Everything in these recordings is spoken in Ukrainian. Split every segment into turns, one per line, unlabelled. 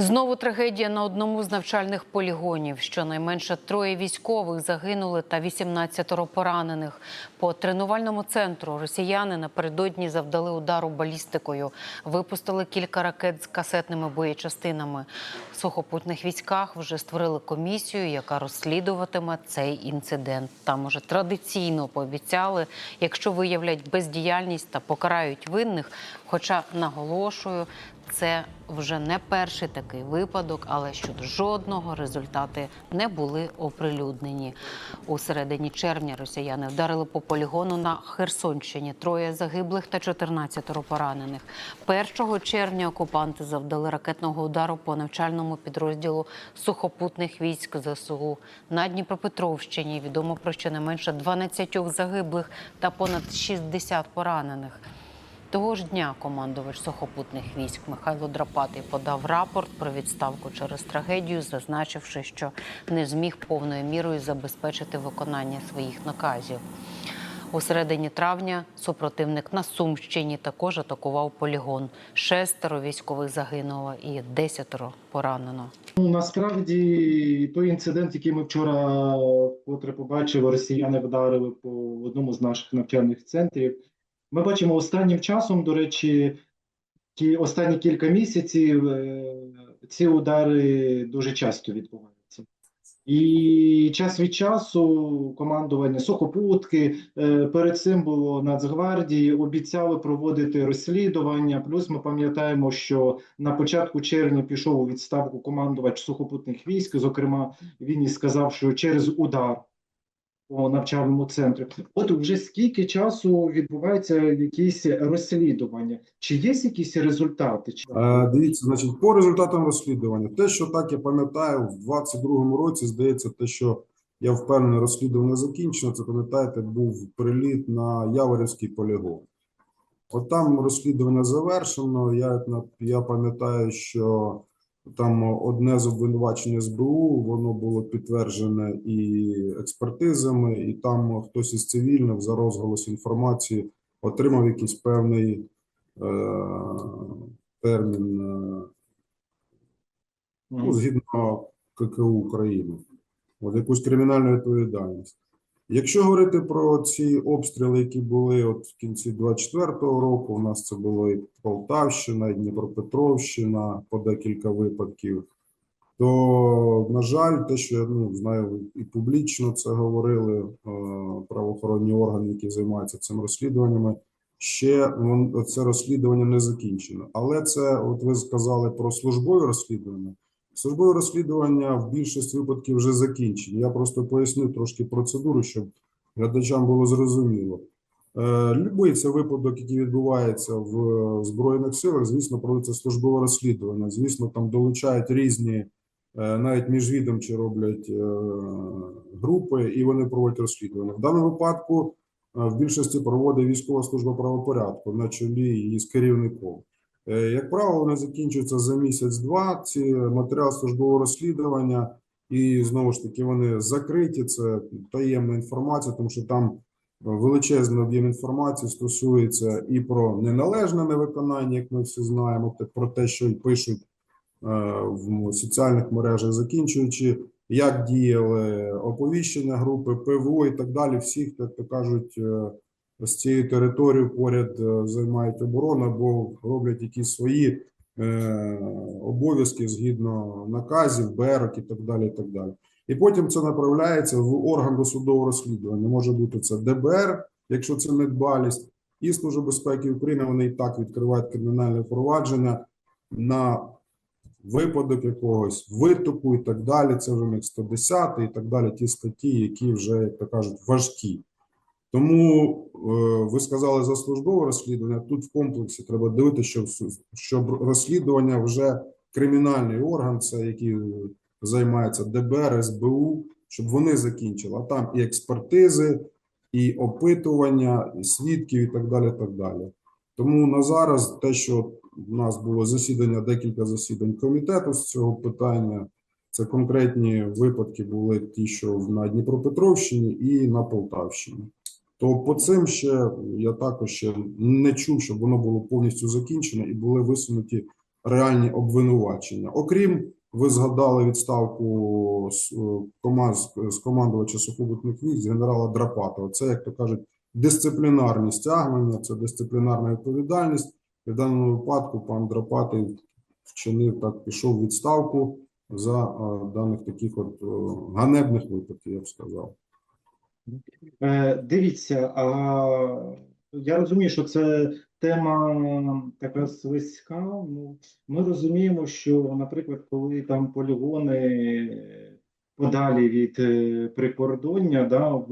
Знову трагедія на одному з навчальних полігонів. Щонайменше троє військових загинули та 18 поранених. По тренувальному центру росіяни напередодні завдали удару балістикою. Випустили кілька ракет з касетними боєчастинами. Сухопутних військах вже створили комісію, яка розслідуватиме цей інцидент. Там уже традиційно пообіцяли, якщо виявлять бездіяльність та покарають винних. Хоча наголошую, це вже не перший такий випадок, але щодо жодного результати не були оприлюднені. У середині червня росіяни вдарили по полігону на Херсонщині. Троє загиблих та 14 поранених. 1 червня окупанти завдали ракетного удару по навчальному підрозділу сухопутних військ ЗСУ. На Дніпропетровщині відомо про щонайменше 12 загиблих та понад 60 поранених. Того ж дня командувач сухопутних військ Михайло Драпатий подав рапорт про відставку через трагедію, зазначивши, що не зміг повною мірою забезпечити виконання своїх наказів. У середині травня супротивник на Сумщині також атакував полігон. Шестеро військових загинуло і десятеро поранено.
Ну, насправді той інцидент, який ми вчора вкотре побачили, росіяни вдарили по одному з наших навчальних центрів. Ми бачимо останнім часом, до речі, ті останні кілька місяців е, ці удари дуже часто відбуваються. І час від часу командування Сухопутки, е, перед цим було Нацгвардії, обіцяли проводити розслідування. Плюс ми пам'ятаємо, що на початку червня пішов у відставку командувач сухопутних військ. Зокрема, він і сказав, що через удар по навчальному центру. От вже скільки часу відбувається якісь розслідування? Чи є якісь результати?
Е, Дивіться, значить, по результатам розслідування, те, що так я пам'ятаю, в 22-му році здається, те, що я впевнений, розслідування закінчено. Це пам'ятаєте, був приліт на Яворівський полігон. От там розслідування завершено. Я, я пам'ятаю, що там одне з обвинувачень СБУ, воно було підтверджене і експертизами, і там хтось із цивільних за розголос інформації отримав якийсь певний е, термін е, ну, згідно ККУ України, от якусь кримінальну відповідальність. Якщо говорити про ці обстріли, які були от в кінці 24-го року, у нас це було і Полтавщина, і Дніпропетровщина по декілька випадків, то, на жаль, те, що я ну, знаю, і публічно це говорили е, правоохоронні органи, які займаються цим розслідуваннями, ще це розслідування не закінчено. Але це, от ви сказали про службові розслідування. Службові розслідування в більшості випадків вже закінчені. Я просто поясню трошки процедуру, щоб глядачам було зрозуміло. Е, Любий це випадок, який відбувається в е, Збройних силах, звісно, проводиться службове розслідування. Звісно, там долучають різні, е, навіть міжвідомчі роблять групи, і вони проводять розслідування. В даному випадку в більшості проводить військова служба правопорядку на чолі її з керівником. Е, Як правило, вони закінчуються за місяць-два. Ці матеріали службового розслідування, і знову ж таки вони закриті. Це таємна інформація, тому що там величезний об'єм інформації стосується і про неналежне невиконання, як ми всі знаємо, про те, що пишуть е, в соціальних мережах, закінчуючи, як діяли оповіщення групи, ПВО і так далі. Всіх, як то кажуть, з цією територією поряд е, займають оборону або роблять якісь свої е, обов'язки згідно наказів, БРок і так далі. І так далі. І потім це направляється в орган досудового розслідування. Може бути це ДБР, якщо це недбалість, і Служба безпеки України. Вони і так відкривають кримінальне провадження на випадок якогось витоку і так далі. Це вже них 110 і так далі. Ті статті, які вже, як то кажуть, важкі. Тому е, ви сказали за службове розслідування. Тут в комплексі треба дивитися, щоб, щоб розслідування вже кримінальний орган, це який займається ДБР, СБУ, щоб вони закінчили. А там і експертизи, і опитування, і свідків, і так далі. так далі. Тому на зараз те, що у нас було засідання, декілька засідань комітету з цього питання. Це конкретні випадки були ті, що на Дніпропетровщині і на Полтавщині. То по цим ще я також ще не чув, щоб воно було повністю закінчено і були висунуті реальні обвинувачення. Окрім, ви згадали відставку з, е, з командувача сухопутних військ з генерала Драпатова. Це, як то кажуть, дисциплінарні стягнення, це дисциплінарна відповідальність. І в даному випадку пан Драпатий вчинив так, пішов відставку за е, даних таких от е, ганебних випадків, я б сказав.
Е, Дивіться, а я розумію, що це тема така слизька. Ну, ми розуміємо, що, наприклад, коли там полігони подалі від е, прикордоння, да, в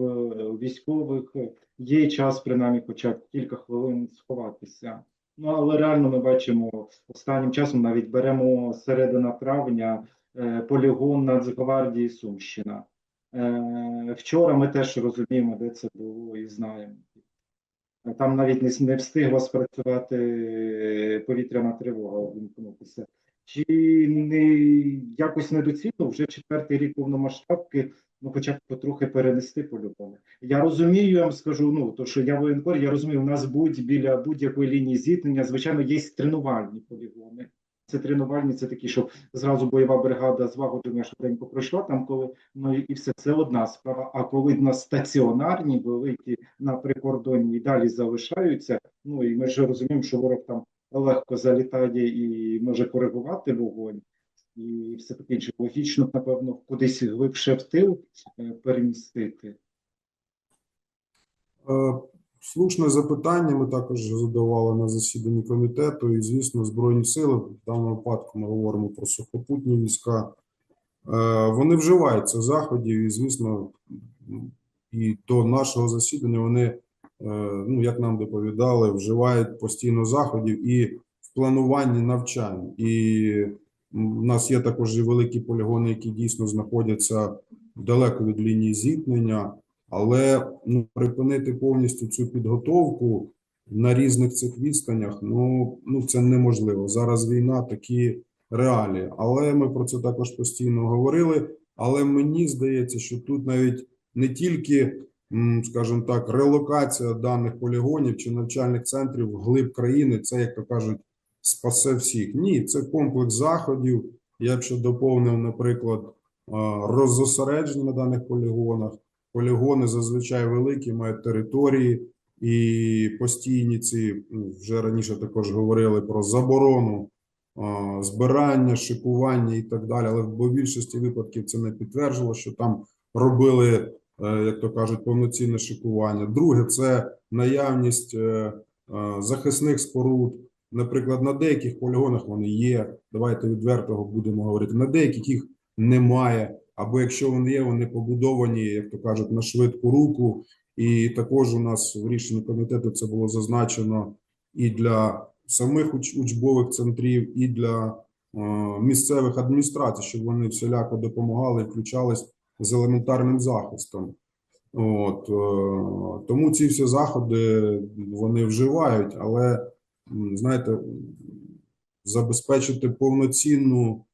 військових є час, принаймні, хоча б кілька хвилин сховатися. Ну, але реально ми бачимо останнім часом, навіть беремо середина травня е, полігон Нацгвардії Сумщина. Е, Вчора ми теж розуміємо, де це було, і знаємо. Там навіть не, встигла спрацювати е, повітряна тривога вимкнутися. Чи не якось недоцільно вже четвертий рік повномасштабки, ну хоча б потрохи перенести полюбове. Я розумію, я вам скажу, ну то що я воєнкор, я розумію, у нас будь біля будь-якої лінії зіткнення, звичайно, є тренувальні полігони. Це тренувальні, це такі, що зразу бойова бригада злагодження швиденько пройшла там, коли ну і все це одна справа. А коли в нас стаціонарні великі на прикордонні і далі залишаються, ну і ми ж розуміємо, що ворог там легко залітає і може коригувати вогонь, і все таке інше. Логічно, напевно, кудись глибше в тил е, перемістити.
Слушне запитання ми також задавали на засіданні комітету, і, звісно, Збройні сили, в даному випадку ми говоримо про сухопутні війська, е, вони вживаються заходів, і, звісно, і до нашого засідання вони, е, ну, як нам доповідали, вживають постійно заходів і в плануванні навчань. І в нас є також і великі полігони, які дійсно знаходяться далеко від лінії зіткнення. Але ну, припинити повністю цю підготовку на різних цих відстанях, ну, ну це неможливо. Зараз війна такі реалії. Але ми про це також постійно говорили. Але мені здається, що тут навіть не тільки, скажімо так, релокація даних полігонів чи навчальних центрів в глиб країни, це, як то кажуть, спасе всіх. Ні, це комплекс заходів. Я б ще доповнив, наприклад, роззосередження на даних полігонах. Полігони зазвичай великі, мають території і постійні ці ну, вже раніше також говорили про заборону збирання, шикування і так далі. Але в більшості випадків це не підтверджувало, що там робили, е, як то кажуть, повноцінне шикування. Друге, це наявність е, е, захисних споруд. Наприклад, на деяких полігонах вони є. Давайте відверто будемо говорити. На деяких їх немає. Або якщо вони є, вони побудовані, як то кажуть, на швидку руку. І також у нас в рішенні комітету це було зазначено і для самих уч- учбових центрів, і для е, місцевих адміністрацій, щоб вони всіляко допомагали включались з елементарним захистом. От е, тому ці всі заходи вони вживають, але знаєте, забезпечити повноцінну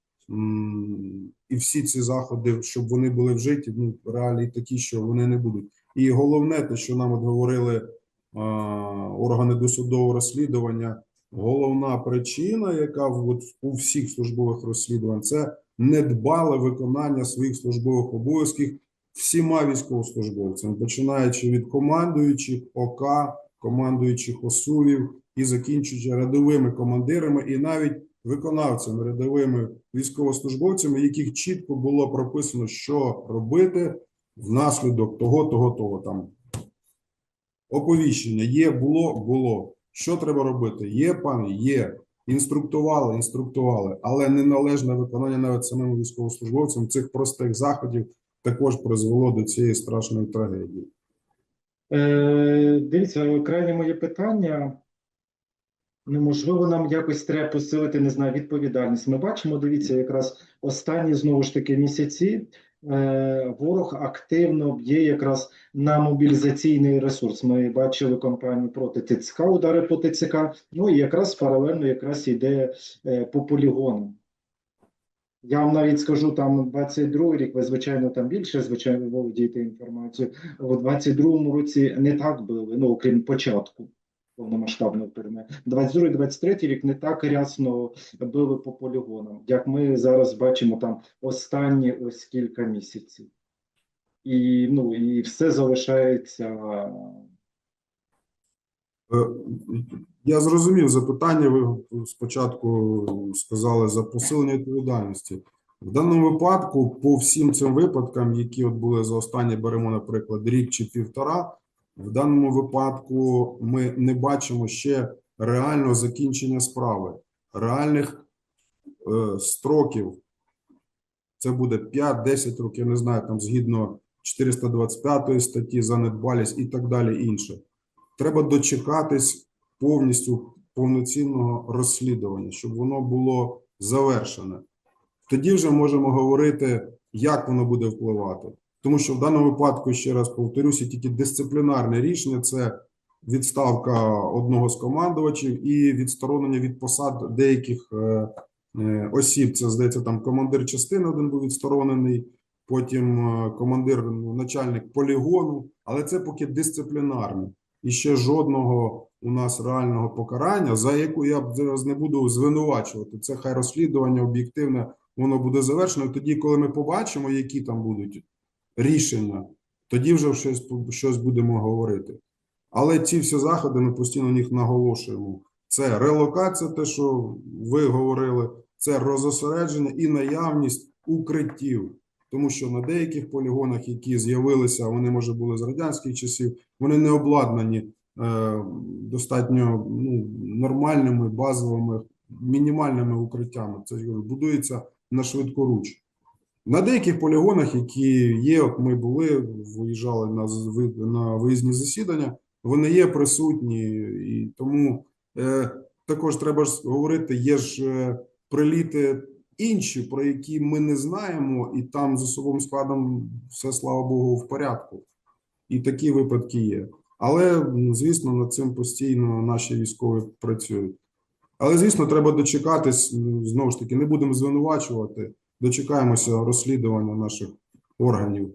і всі ці заходи, щоб вони були вжиті, ну реалії такі, що вони не будуть. І головне, те, що нам говорили органи досудового розслідування, головна причина, яка от у всіх службових розслідувань, це недбале виконання своїх службових обов'язків всіма військовослужбовцями, починаючи від командуючих ОК, командуючих ОСУВів і закінчуючи рядовими командирами і навіть виконавцями, рядовими військовослужбовцями, яких чітко було прописано, що робити внаслідок того, того, того там. Оповіщення є, було, було. Що треба робити? Є, пане, є. Інструктували, інструктували, але неналежне виконання навіть самим військовослужбовцям цих простих заходів також призвело до цієї страшної трагедії.
Е, дивіться, крайнє моє питання. Ну, можливо, нам якось треба посилити, не знаю, відповідальність. Ми бачимо, дивіться, якраз останні знову ж таки місяці е, ворог активно б'є якраз на мобілізаційний ресурс. Ми бачили кампанію проти ТЦК, удари по ТЦК, ну і якраз паралельно якраз йде е, по полігонам. Я вам навіть скажу, там 22 рік, ви, звичайно, там більше, звичайно, володієте інформацією. У 22-му році не так били, ну, окрім початку. Повномасштабного вторгнення. 22-23 рік не так рясно били по полігонам, як ми зараз бачимо там останні ось кілька місяців. І, ну, і все залишається
Е, Я зрозумів запитання. Ви спочатку сказали за посилення відповідальності. В даному випадку, по всім цим випадкам, які от були за останні, беремо, наприклад, рік чи півтора, в даному випадку ми не бачимо ще реального закінчення справи, реальних е, строків. Це буде 5-10 років, я не знаю, там згідно 425 статті за недбалість і так далі інше. Треба дочекатись повністю повноцінного розслідування, щоб воно було завершене. Тоді вже можемо говорити, як воно буде впливати. Тому що в даному випадку, ще раз повторюся, тільки дисциплінарне рішення це відставка одного з командувачів і відсторонення від посад деяких е, е, осіб. Це здається, там командир частини один був відсторонений, потім е, командир, ну, начальник полігону, але це поки дисциплінарне. І ще жодного у нас реального покарання, за яку я б зараз не буду звинувачувати. Це хай розслідування об'єктивне, воно буде завершено. Тоді, коли ми побачимо, які там будуть рішення, тоді вже щось, щось будемо говорити. Але ці всі заходи ми постійно на них наголошуємо. Це релокація, те, що ви говорили, це розосередження і наявність укриттів. Тому що на деяких полігонах, які з'явилися, вони може були з радянських часів, вони не обладнані е, достатньо ну, нормальними базовими мінімальними укриттями. Це будується на швидкоруч. На деяких полігонах, які є, от ми були, виїжджали на, на виїзні засідання, вони є присутні, і тому е, також треба ж говорити, є ж е, приліти інші, про які ми не знаємо, і там з особовим складом все, слава Богу, в порядку. І такі випадки є. Але, звісно, над цим постійно наші військові працюють. Але, звісно, треба дочекатись, знову ж таки, не будемо звинувачувати, дочекаємося розслідування наших органів.